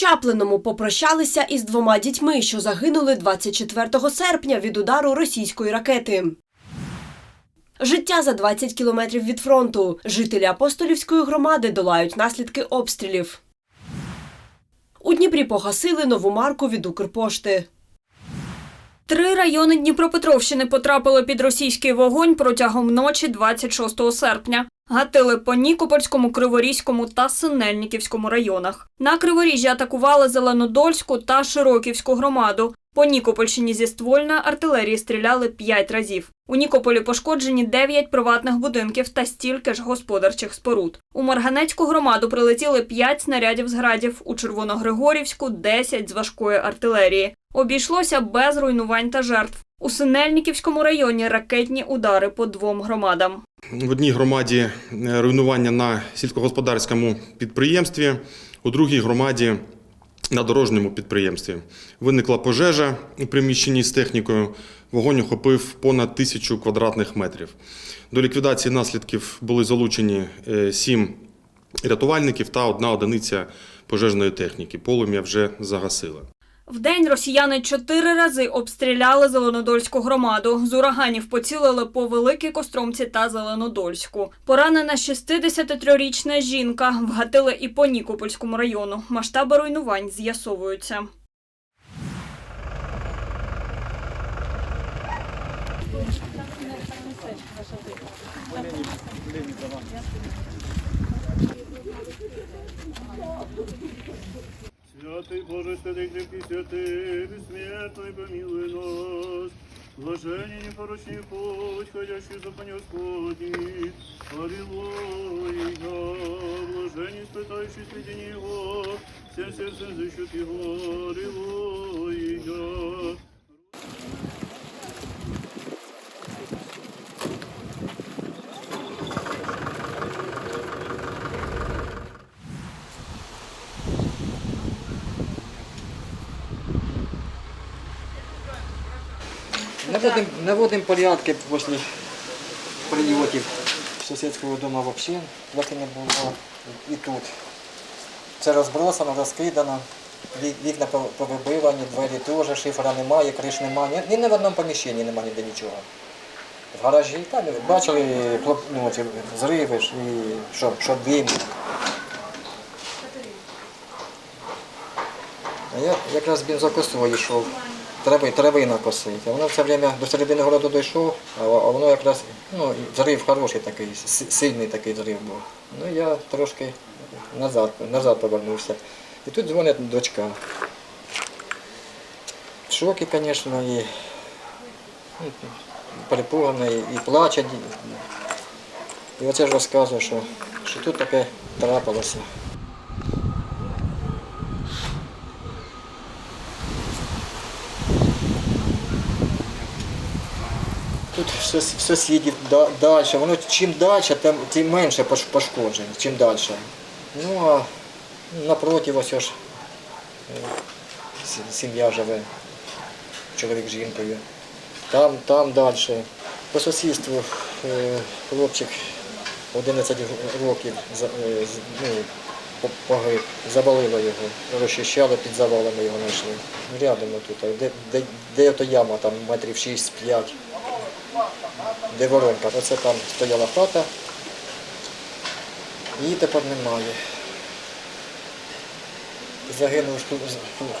Чаплиному попрощалися із двома дітьми, що загинули 24 серпня від удару російської ракети. Життя за 20 кілометрів від фронту. Жителі апостолівської громади долають наслідки обстрілів. У Дніпрі погасили нову марку від Укрпошти. Три райони Дніпропетровщини потрапили під російський вогонь протягом ночі 26 серпня. Гатили по Нікопольському, Криворізькому та Синельниківському районах. На Криворіжжі атакували Зеленодольську та Широківську громаду. По Нікопольщині зі ствольної артилерії стріляли п'ять разів. У Нікополі пошкоджені дев'ять приватних будинків та стільки ж господарчих споруд. У Марганецьку громаду прилетіли п'ять снарядів з градів, у Червоногригорівську 10 з важкої артилерії. Обійшлося без руйнувань та жертв. У Синельниківському районі ракетні удари по двом громадам. В одній громаді е, руйнування на сільськогосподарському підприємстві, у другій громаді на дорожньому підприємстві. Виникла пожежа у приміщенні з технікою. Вогонь охопив понад тисячу квадратних метрів. До ліквідації наслідків були залучені е, сім рятувальників та одна одиниця пожежної техніки. Полум'я вже загасили. Вдень росіяни чотири рази обстріляли Зеленодольську громаду. З ураганів поцілили по Великій Костромці та Зеленодольську. Поранена 63-річна жінка. Вгатили і по Нікопольському району. Масштаби руйнувань з'ясовуються. Святый Боже, святый крепкий, святый, бессмертный, помилуй нас. Блажение непорочный путь, ходящий за пани Господи. Аллилуйя. Блажение испытающий среди него, всем сердцем защит его. Аллилуйя. Наводим, наводим порядки після прильотів сусідського дому взагалі, як і не було. І тут. Це розбросано, розкидано, вікна повибивані, двері теж, шифера немає, криш немає. Ні, ні в одному поміщенні немає ніде нічого. В гаражі там бачили ну, зриви і що, що дим. А я якраз бензокосою йшов. Треба, травина косити. А воно все время до середини городу дійшов, а а воно якраз ну, зрив хороший такий, сильний такий зрив був. Ну я трошки назад, назад повернувся. І тут дзвонить дочка. В шокі, звісно, і ну, перепугана, і, і плаче. І оце ж розказує, що, що тут таке трапилося. Тут в сус- сусідів далі. Воно чим далі, тим, тим менше пошкоджень, чим далі. Ну а напроти ось ж е, сім'я живе, чоловік з жінкою. Там, там далі. По сусідству е, хлопчик 11 років з- ну, погиб, завалило його, розчищали, під завалами його знайшли. Рядом тут, де, де, де ото яма, там метрів 6-5 де воронка. Оце там стояла хата. Її тепер немає. Загинув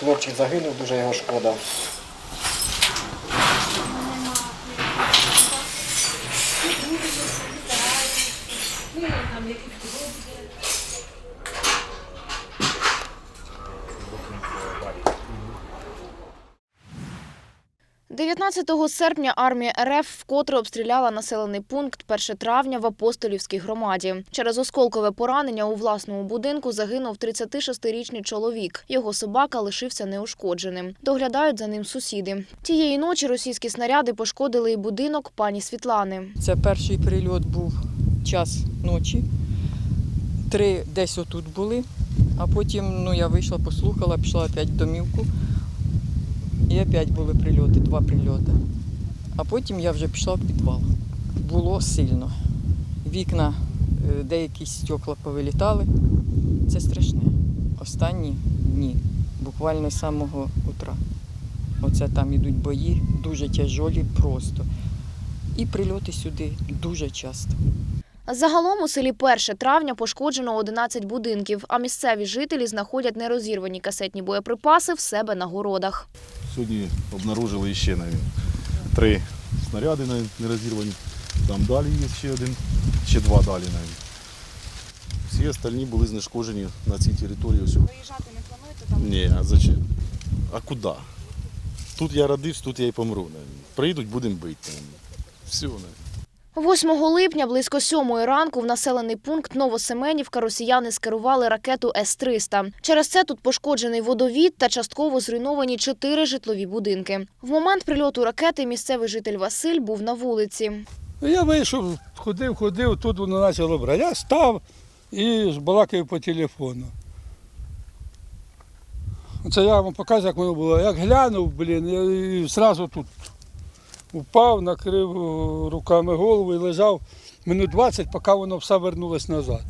хлопчик загинув, дуже його шкода. – 19 серпня армія РФ вкотре обстріляла населений пункт 1 травня в Апостолівській громаді. Через осколкове поранення у власному будинку загинув 36-річний чоловік. Його собака лишився неушкодженим. Доглядають за ним сусіди. Тієї ночі російські снаряди пошкодили і будинок пані Світлани. Це перший прильот був час ночі. Три десь отут були, а потім ну, я вийшла, послухала, пішла опять домівку. І опять були прильоти, два прильоти. А потім я вже пішла в підвал. Було сильно. Вікна, е, деякі стекла повилітали. Це страшне. Останні дні, буквально з самого утра. Оце там ідуть бої, дуже тяжолі просто. І прильоти сюди дуже часто. Загалом у селі 1 травня пошкоджено 11 будинків, а місцеві жителі знаходять нерозірвані касетні боєприпаси в себе на городах. Сьогодні обнаружили ще навіть три снаряди не розірвані. Там далі є ще один, ще два далі навіть. Всі остальні були знешкоджені на цій території. Виїжджати не плануєте там? Ні, а зачем? А куди? Тут я родився, тут я і помру. навіть. Приїдуть, будемо бити. навіть. Все. навіть. 8 липня близько 7 ранку в населений пункт Новосеменівка росіяни скерували ракету С-300. Через це тут пошкоджений водовід та частково зруйновані чотири житлові будинки. В момент прильоту ракети місцевий житель Василь був на вулиці. Я вийшов, ходив, ходив, тут воно почало брати. Я став і балакаю по телефону. Це я вам показую, як воно було. Як глянув, блін, і одразу тут упав, накрив е, руками голову і лежав минут 20, поки воно все вернулось назад.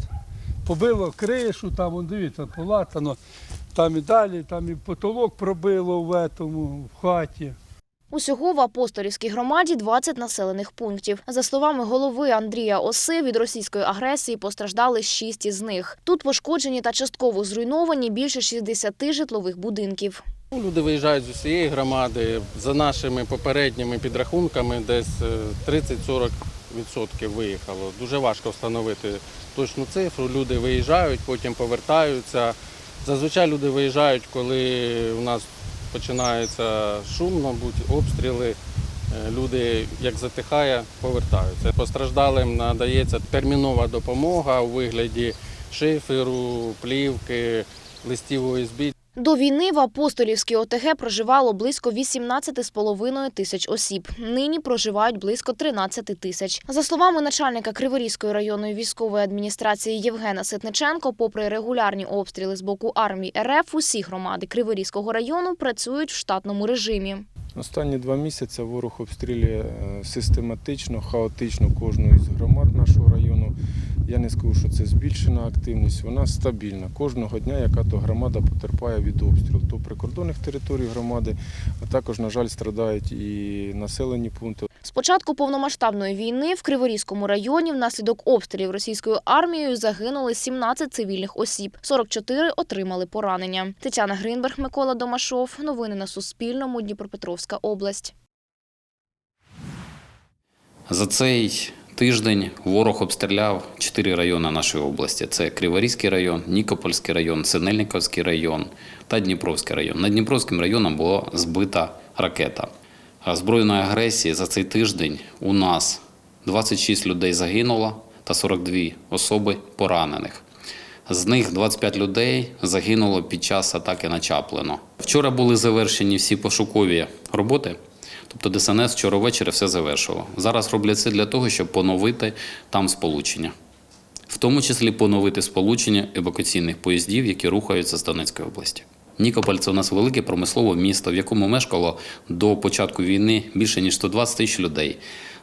Побило кришу, там, вон, дивіться, полатано, там і далі, там і потолок пробило в, этому, в хаті. Усього в апостолівській громаді 20 населених пунктів. За словами голови Андрія Оси, від російської агресії постраждали 6 із них. Тут пошкоджені та частково зруйновані більше 60 житлових будинків. Ну, Люди виїжджають з усієї громади. За нашими попередніми підрахунками, десь е, 30-40% виїхало. Дуже важко встановити точну цифру. Люди виїжджають, потім повертаються. Зазвичай люди виїжджають, коли у нас починається шум, мабуть, обстріли. Е, Люди, як затихає, повертаються. Постраждалим надається термінова допомога у вигляді шиферу, плівки, листів ОСБ. До війни в Апостолівській ОТГ проживало близько 18,5 тисяч осіб. Нині проживають близько 13 тисяч. За словами начальника Криворізької районної військової адміністрації Євгена Ситниченко, попри регулярні обстріли з боку армії РФ, усі громади Криворізького району працюють в штатному режимі. Останні два місяці ворог обстрілює е, систематично, хаотично кожну із громад нашого району. Я не скажу, що це збільшена активність, вона стабільна. Кожного дня яка то громада потерпає від обстрілу. То прикордонних територій громади, а також, на жаль, страдають і населені пункти. З початку повномасштабної війни в Криворізькому районі внаслідок обстрілів російською армією загинули 17 цивільних осіб, 44 отримали поранення. Тетяна Гринберг, Микола Домашов. Новини на Суспільному. Дніпропетровська область. За цей тиждень ворог обстріляв чотири райони нашої області: це Криворізький район, Нікопольський район, Синельниковський район та Дніпровський район. Над Дніпровським районом була збита ракета. Збройної агресії за цей тиждень у нас 26 людей загинуло та 42 особи поранених. З них 25 людей загинуло під час атаки на Чаплино. Вчора були завершені всі пошукові роботи. Тобто ДСНС вчора ввечері все завершило. Зараз роблять це для того, щоб поновити там сполучення, в тому числі поновити сполучення евакуаційних поїздів, які рухаються з Донецької області. Нікополь це у нас велике промислове місто, в якому мешкало до початку війни більше ніж 120 тисяч людей.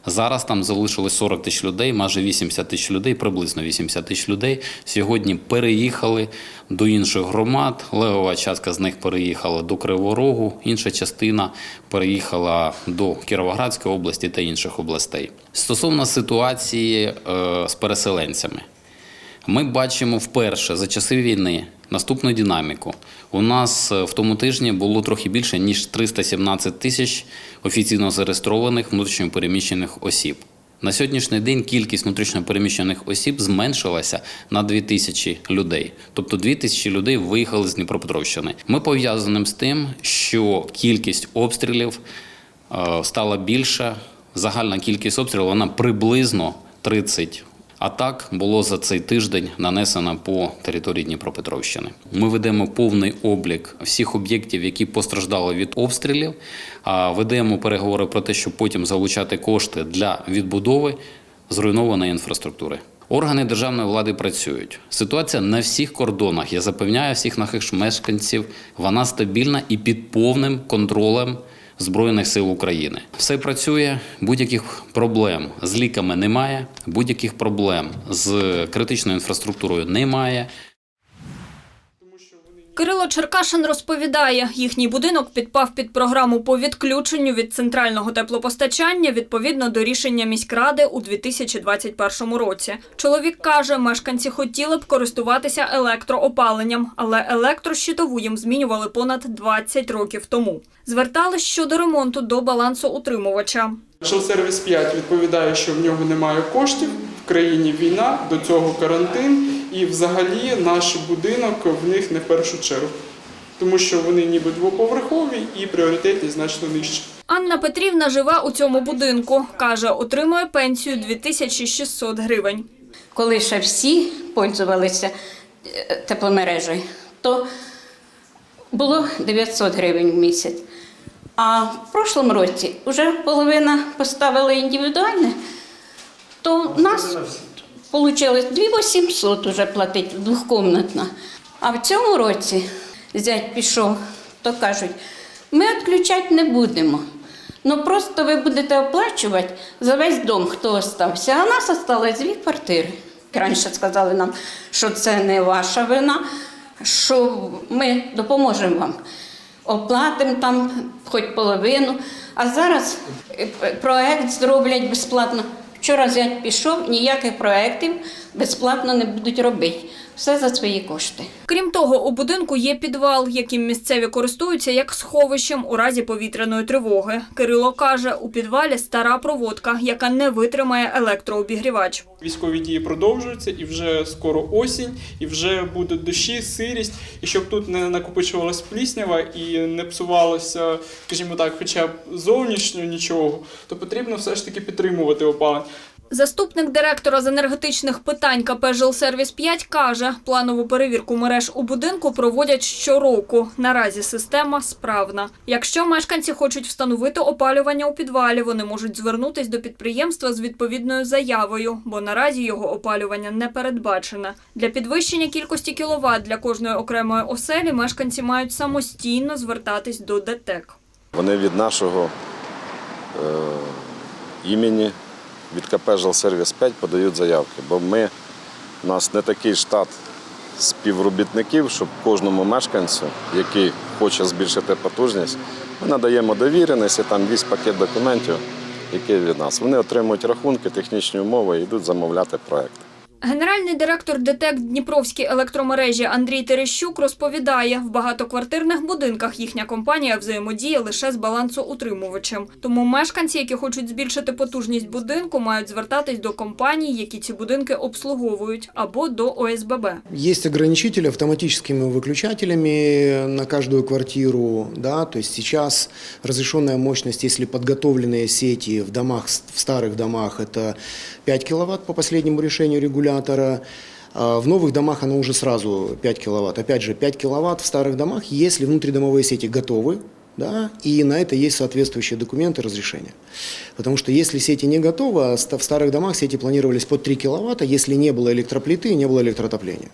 Зараз там залишилось 40 тисяч людей, майже 80 тисяч людей, приблизно 80 тисяч людей. Сьогодні переїхали до інших громад. Левова частка з них переїхала до Криворогу, інша частина переїхала до Кіровоградської області та інших областей. Стосовно ситуації е, з переселенцями. Ми бачимо вперше за часи війни наступну динаміку. У нас е, в тому тижні було трохи більше ніж 317 тисяч офіційно зареєстрованих внутрішньопереміщених осіб. На сьогоднішній день кількість внутрішньопереміщених осіб зменшилася на 2 тисячі людей. Тобто 2 тисячі людей виїхали з Дніпропетровщини. Ми пов'язаним з тим, що кількість обстрілів е, стала більша. Загальна кількість обстрілів вона приблизно 30 атак було за цей тиждень нанесено по території Дніпропетровщини. Ми ведемо повний облік всіх об'єктів, які постраждали від обстрілів. а Ведемо переговори про те, щоб потім залучати кошти для відбудови зруйнованої інфраструктури. Органи державної влади працюють. Ситуація на всіх кордонах. Я запевняю всіх наших мешканців, вона стабільна і під повним контролем Збройних сил України. Все працює, будь-яких проблем з ліками немає, будь-яких проблем з критичною інфраструктурою немає. Кирило Черкашин розповідає, їхній будинок підпав під програму по відключенню від центрального теплопостачання відповідно до рішення міськради у 2021 році. Чоловік каже, мешканці хотіли б користуватися електроопаленням, але електрощитову їм змінювали понад 20 років тому. Звертались щодо ремонту до балансоутримувача. Жилсервіс 5 відповідає, що в нього немає коштів, в країні війна, до цього карантин, і взагалі наш будинок в них не в першу чергу, тому що вони ніби двоповерхові і пріоритетність значно нижчі. Анна Петрівна живе у цьому будинку. Каже, отримує пенсію 2600 гривень. коли ще всі пользувалися е, тепломережею, то було 900 гривень в місяць. А в прошлому році вже половина поставила індивідуальне, то в нас вийшло 2800 вже платить двохкомнатна. А в цьому році зять пішов, то кажуть, ми відключати не будемо. Ну просто ви будете оплачувати за весь дом, хто остався. А нас осталось дві квартири. Раніше сказали нам, що це не ваша вина, що ми допоможемо вам. Оплатимо там хоч половину. А зараз е, проект зроблять безплатно. Вчора зять пішов, ніяких проєктів безплатно не будуть робити. Все за свої кошти. Крім того, у будинку є підвал, яким місцеві користуються як сховищем у разі повітряної тривоги. Кирило каже, у підвалі стара проводка, яка не витримає електрообігрівач. Військові дії продовжуються, і вже скоро осінь, і вже будуть дощі, сирість. І щоб тут не накопичувалась пліснява і не псувалося, скажімо так, хоча б зовнішньо нічого, то потрібно все ж таки підтримувати опалення. Заступник директора з енергетичних питань КП «Жилсервіс 5 каже, планову перевірку мереж у будинку проводять щороку. Наразі система справна. Якщо мешканці хочуть встановити опалювання у підвалі, вони можуть звернутись до підприємства з відповідною заявою, бо наразі його опалювання не передбачене. Для підвищення кількості кіловат для кожної окремої оселі мешканці мають самостійно звертатись до ДТЕК. Вони від нашого е, імені, від КП «Жилсервіс 5 подають заявки, бо ми, у нас не такий штат співробітників, щоб кожному мешканцю, який хоче збільшити потужність, ми надаємо довіреність і там весь пакет документів, який від нас. Вони отримують рахунки, технічні умови і йдуть замовляти проект. Генеральний директор ДТЕК Дніпровській електромережі Андрій Терещук розповідає, в багатоквартирних будинках їхня компанія взаємодіє лише з балансоутримувачем. Тому мешканці, які хочуть збільшити потужність будинку, мають звертатись до компаній, які ці будинки обслуговують, або до ОСББ. Есть ограничители автоматическими выключателями на каждую квартиру, да, то есть сейчас разрешенная мощность, если подготовленные сети в домах, в старых домах, это 5 киловатт по последнему решению регулятора, А в новых домах оно уже сразу 5 киловатт. Опять же, 5 киловатт в старых домах, если внутридомовые сети готовы, да, и на это есть соответствующие документы разрешения. Потому что если сети не готовы, а в старых домах сети планировались под 3 киловатта, если не было электроплиты и не было электроотопления.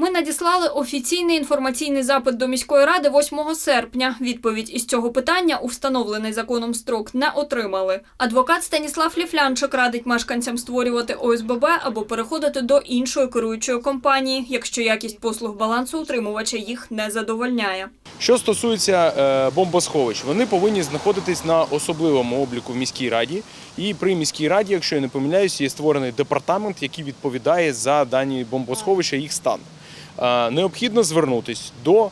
Ми надіслали офіційний інформаційний запит до міської ради 8 серпня. Відповідь із цього питання у встановлений законом строк не отримали. Адвокат Станіслав Ліфлянчик радить мешканцям створювати ОСББ або переходити до іншої керуючої компанії, якщо якість послуг балансоутримувача їх не задовольняє. Що стосується е, бомбосховищ, вони повинні знаходитись на особливому обліку в міській раді. І при міській раді, якщо я не помиляюсь, є створений департамент, який відповідає за дані бомбосховища, їх стан. Е, Необхідно звернутись до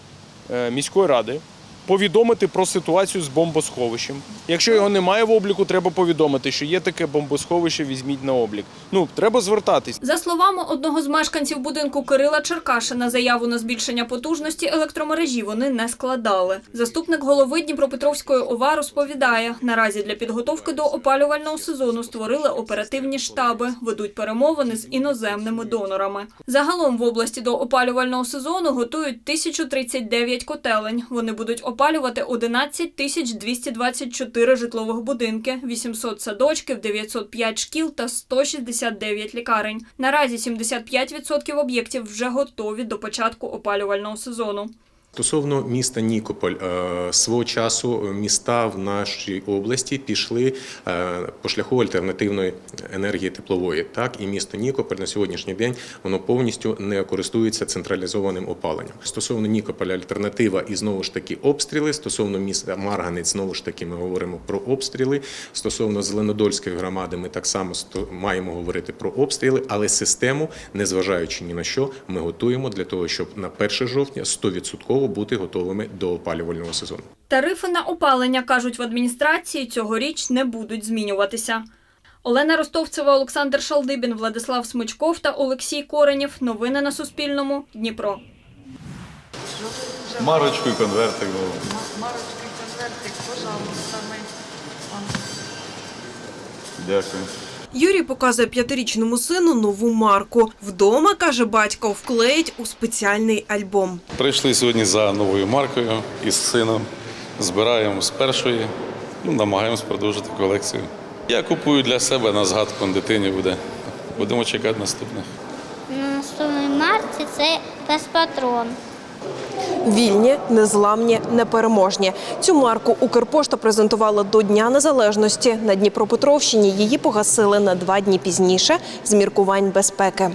е, міської ради, повідомити про ситуацію з бомбосховищем. Якщо його немає в обліку, треба повідомити, що є таке бомбосховище, візьміть на облік. Ну, треба звертатись. За словами одного з мешканців будинку Кирила Черкашина, заяву на збільшення потужності електромережі вони не складали. Заступник голови Дніпропетровської ОВА розповідає, наразі для підготовки до опалювального сезону створили оперативні штаби, ведуть перемовини з іноземними донорами. Загалом в області до опалювального сезону готують 1039 котелень. Вони будуть опалювати 11 тисяч 224 житлових будинки, 800 садочків, 905 шкіл та 169 лікарень. Наразі 75% об'єктів вже готові до початку опалювального сезону. Стосовно міста Нікополь, е, свого часу міста в нашій області пішли е, по шляху альтернативної енергії теплової. Так і місто Нікополь на сьогоднішній день воно повністю не користується централізованим опаленням. Стосовно Нікополя, альтернатива і знову ж таки обстріли. Стосовно міста Марганець, знову ж таки, ми говоримо про обстріли. Стосовно Зеленодольської громади, ми так само маємо говорити про обстріли, але систему, незважаючи ні на що, ми готуємо для того, щоб на 1 жовтня 100% бути готовими до опалювального сезону. Тарифи на опалення, кажуть в адміністрації, цьогоріч не будуть змінюватися. Олена Ростовцева, Олександр Шалдибін, Владислав Смичков та Олексій Коренєв. Новини на Суспільному. Дніпро. Марочку і конвертик. Дякую. Юрій показує п'ятирічному сину нову марку. Вдома, каже батько, вклеїть у спеціальний альбом. Прийшли сьогодні за новою маркою із сином. Збираємо з першої, ну, намагаємось продовжити колекцію. Я купую для себе на згадку дитині буде. Будемо чекати наступних. На наступній марці це пес-патрон. Вільні, незламні, непереможні. Цю марку Укрпошта презентувала до Дня Незалежності. На Дніпропетровщині її погасили на два дні пізніше з міркувань безпеки.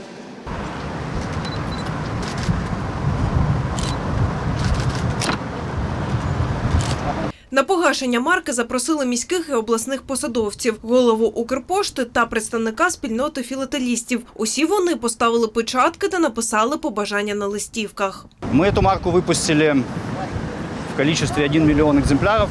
На погашення марки запросили міських і обласних посадовців, голову Укрпошти та представника спільноти філателістів. Усі вони поставили печатки та написали побажання на листівках. Мы эту марку выпустили в количестве 1 миллион экземпляров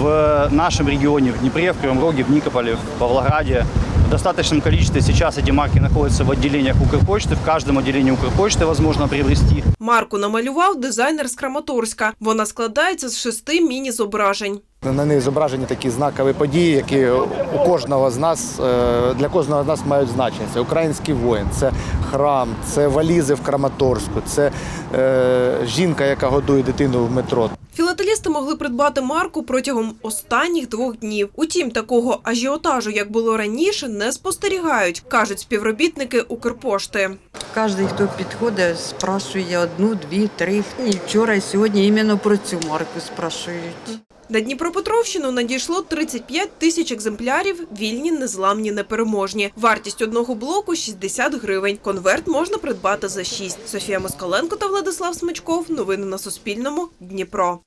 в нашем регионе, в Днепре, в Кривом Роге, в Никополе, в Павлограде. В достаточном количестве сейчас эти марки находятся в отделениях Укрпочты. В каждом отделении Укрпочты возможно приобрести. Марку намалював дизайнер з Краматорська. Вона складається з шести міні-зображень. На них зображені такі знакові події, які у кожного з нас е, для кожного з нас мають значення. Це український воїн, це храм, це валізи в Краматорську, це е, жінка, яка годує дитину в метро. Філателісти могли придбати марку протягом останніх двох днів. Утім, такого ажіотажу, як було раніше, не спостерігають, кажуть співробітники Укрпошти. Кожен, хто підходить, спрашує одну, дві, три. І вчора, і сьогодні іменно про цю марку спрашують. На Дніпропетровщину надійшло 35 тисяч екземплярів, вільні, незламні, непереможні. Вартість одного блоку 60 гривень. Конверт можна придбати за 6. Софія Москаленко та Владислав Смичков. Новини на Суспільному. Дніпро.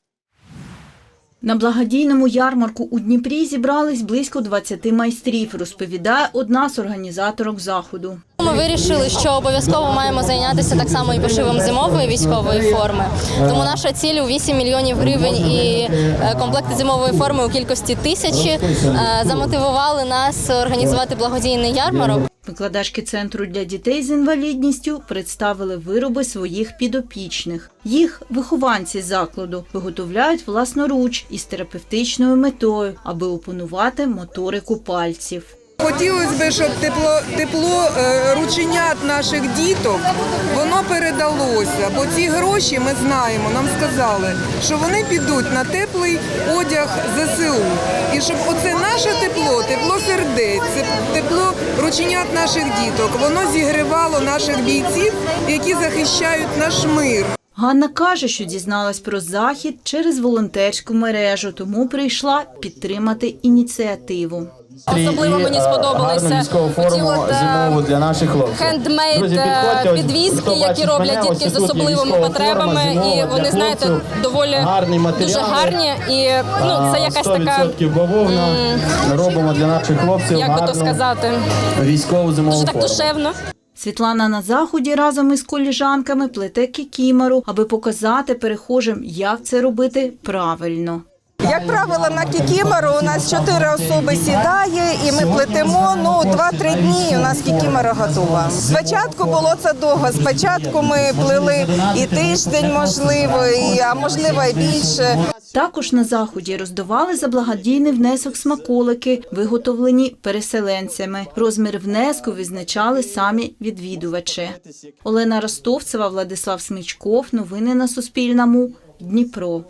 На благодійному ярмарку у Дніпрі зібрались близько 20 майстрів, розповідає одна з організаторок заходу. Вирішили, що обов'язково маємо зайнятися так само і пошивом зимової військової форми. Тому наша ціль у 8 мільйонів гривень і е, комплекти зимової форми у кількості тисячі е, замотивували нас організувати благодійний ярмарок. Викладачки центру для дітей з інвалідністю представили вироби своїх підопічних. Їх вихованці закладу виготовляють власноруч із терапевтичною метою, аби опанувати моторику пальців. Хотілося б, щоб тепло, тепло е, рученят наших діток воно передалося. Бо ці гроші ми знаємо, нам сказали, що вони підуть на теплий одяг ЗСУ. І щоб оце наше тепло, тепло сердець, тепло рученят наших діток, воно зігрівало наших бійців, які захищають наш мир. Ганна каже, що дізналась про захід через волонтерську мережу, тому прийшла підтримати ініціативу. Особливо мені сподобалися ці от, е, для наших хлопців. хендмейд е, підвіски, хто які роблять дітки з особливими потребами, і вони знаєте доволі Гарні дуже гарні і ну це якась така 100% бавовна. Робимо для наших хлопців як би то сказати, військову зимову дуже так душевно. Світлана на заході разом із коліжанками плете кікімору, аби показати перехожим, як це робити правильно. Як правило, на кікімору у нас чотири особи сідає, і ми плетемо ну 2-3 дні. і У нас кікімора готова. Спочатку було це довго. Спочатку ми плели і тиждень, можливо, і а можливо і більше. Також на заході роздавали за благодійний внесок смаколики, виготовлені переселенцями. Розмір внеску визначали самі відвідувачі. Олена Ростовцева, Владислав Смичков. Новини на Суспільному. Дніпро.